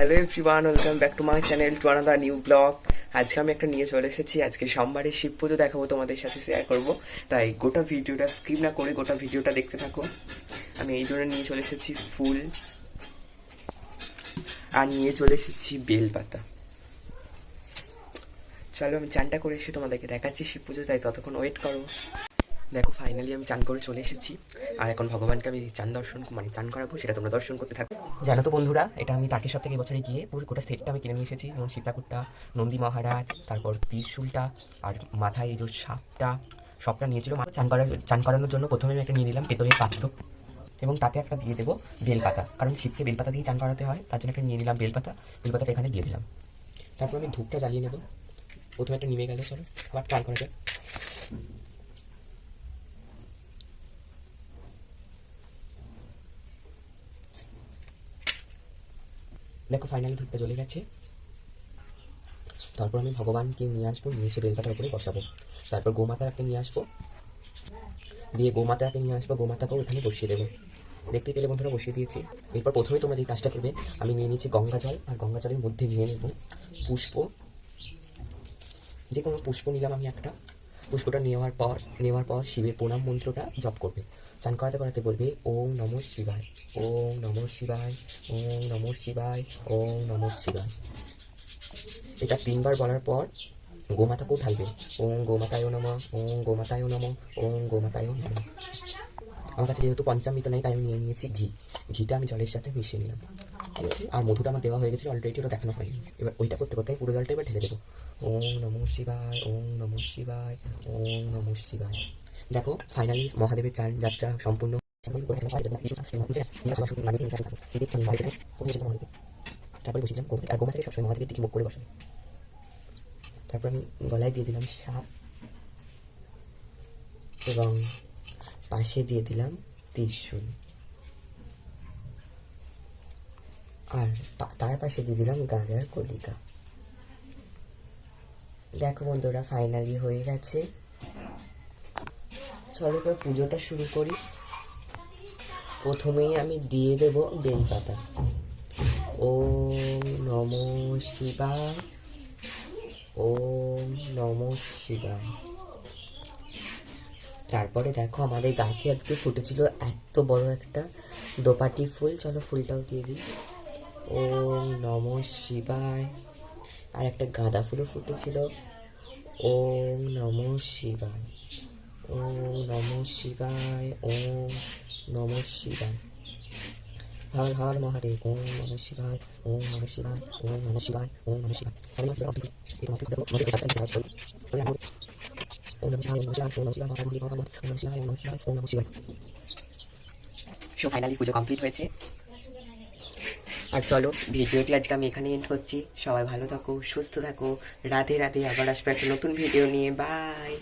Hello everyone welcome back to my channel to another new vlog আজকে আমি একটা নিয়ে চলে এসেছি, আজকে সোমবারের শিব পুজো দেখাবো, তোমাদের সাথে শেয়ার করব। তাই গোটা ভিডিওটা স্ক্রিপ না করে গোটা ভিডিওটা দেখতে থাকো। আমি এই জন্য নিয়ে চলে এসেছি ফুল। আর নিয়ে চলে এসেছি বেলপাতা। চলো আমি চানটা করে এসে তোমাদেরকে দেখাচ্ছি শিব পুজো, তাই ততক্ষণ ওয়েট করো। দেখো ফাইনালি আমি চান করে চলে এসেছি। আর এখন ভগবানকে আমি চান দর্শন মানে চান করাবো, সেটা তোমরা দর্শন করতে থাকো। জানো তো বন্ধুরা, এটা আমি তাকেশ্বর থেকে বছরে গিয়ে পুরো গোটা সেটটা আমি কিনে নিয়ে এসেছি, যেমন ঠাকুরটা নন্দী মহারাজ, তারপর ত্রিশূলটা, আর মাথায় এই যে সাপটা, সবটা নিয়েছিল। মা চান করার, চান করানোর জন্য প্রথমে আমি একটা নিয়ে নিলাম পেতলের পাত্র। এবং তাতে একটা দিয়ে দেবো বেলপাতা। কারণ শিবকে বেলপাতা দিয়ে চান করাতে হয়, তার জন্য একটা নিয়ে নিলাম বেলপাতা, বেলপাতাটা এখানে দিয়ে দিলাম। তারপর আমি ধূপটা জ্বালিয়ে নেব। প্রথমে একটা নিমে গেলে, চলো, আবার ট্রাই করা যাক। দেখো ফাইনালি ধূপটা জ্বলে গেছে। তারপর আমি ভগবানকে নিয়ে আসব, নিয়ে এসে বেলপাতার উপরে বসাবো। তারপর গোমাতাকে নিয়ে আসব। দিয়ে গোমাতাকে নিয়ে আসব, গোমাতাকেও এখানে বসিয়ে দেবো। দেখতে পেলে বন্ধুরা, বসিয়ে দিয়েছি। এরপর প্রথমে তোমরা যে কাজটা করবে, আমি নিয়ে নিয়েছি গঙ্গা জল, আর গঙ্গা জলের মধ্যে নিয়ে নেব পুষ্প। যে কোনো পুষ্প নিলাম আমি একটা। পুষ্পটা নেওয়ার পর নেওয়ার পর শিবের প্রণাম মন্ত্রটা জপ করবে। চান করাতে করাতে বলবে, ওম নম শিবায়, ওম নম শিবায়, ওম নম শিবায়, ওম নম শিবায়। এটা তিনবার বলার পর গোমাতাকেও ঢালবে। ওম গোমাতায় নম, ওম গোমাতায় নম, ওম গোমাতায় নম। আমার কাছে যেহেতু পঞ্চামৃত নেই, তাই আমি নিয়ে নিয়েছি ঘি। ঘিটা আমি জলের সাথে মিশিয়ে নিলাম। ঠিক আছে আর মধুটা আমার দেওয়া হয়ে গেছিল অলরেডি ওটা দেখানো হয়নি। এবার ওইটা করতে করতে পুরো জলটা এবার ঢেলে দেবো। ওম নম শিবায়, ওম নম শিবায়, ওম নম শিবায়। দেখো ফাইনালি মহাদেবের চান যাত্রা সম্পূর্ণ। তারপরে বসেছিলাম গোমাতে আর গোমা থেকে সবসময় মহাদেবের দিকে মুখ করে বসে। তারপর আমি গলায় দিয়ে দিলাম সাপ। এবং পাশে দিয়ে দিলাম ত্রিশূল। আর তার পাশে দিয়ে দিলাম গাঁজার কলিকা। দেখো বন্ধুরা ফাইনালি হয়ে গেছে। চলো এবার পুজোটা শুরু করি। প্রথমেই আমি দিয়ে দেব বেলপাতা। ও নম শিবায়। ও নম শিবায়। তারপরে দেখো আমাদের গাছে আজকে ফুটেছিল এত বড় একটা দোপাটি ফুল। চলো ফুলটাও দিয়ে দিই। ওম নম শিবায়। আর একটা গাঁদা ফুলও ফুটেছিল। ওম নম শিবায়। ওম নম শিবায়, ওম নম শিবায়। হর হর মহাদেব, ওম নম শিবায়, ওম নম শিবায়, ওম নম শিবায়, ওম নম শিবায়। ওম নম শিবায় ওম নম শিবায় ওম নম শিবায় ওম নম শিবায় নম শিবায় নম শিবায় সো ফাইনালি পুজো কমপ্লিট হয়েছে। আর চলো, ভিডিওটি আজকে আমি এখানে এন্ড করছি। সবাই ভালো থাকো, সুস্থ থাকো। রাতে রাতে আবার আসবে একটা নতুন ভিডিও নিয়ে। বাই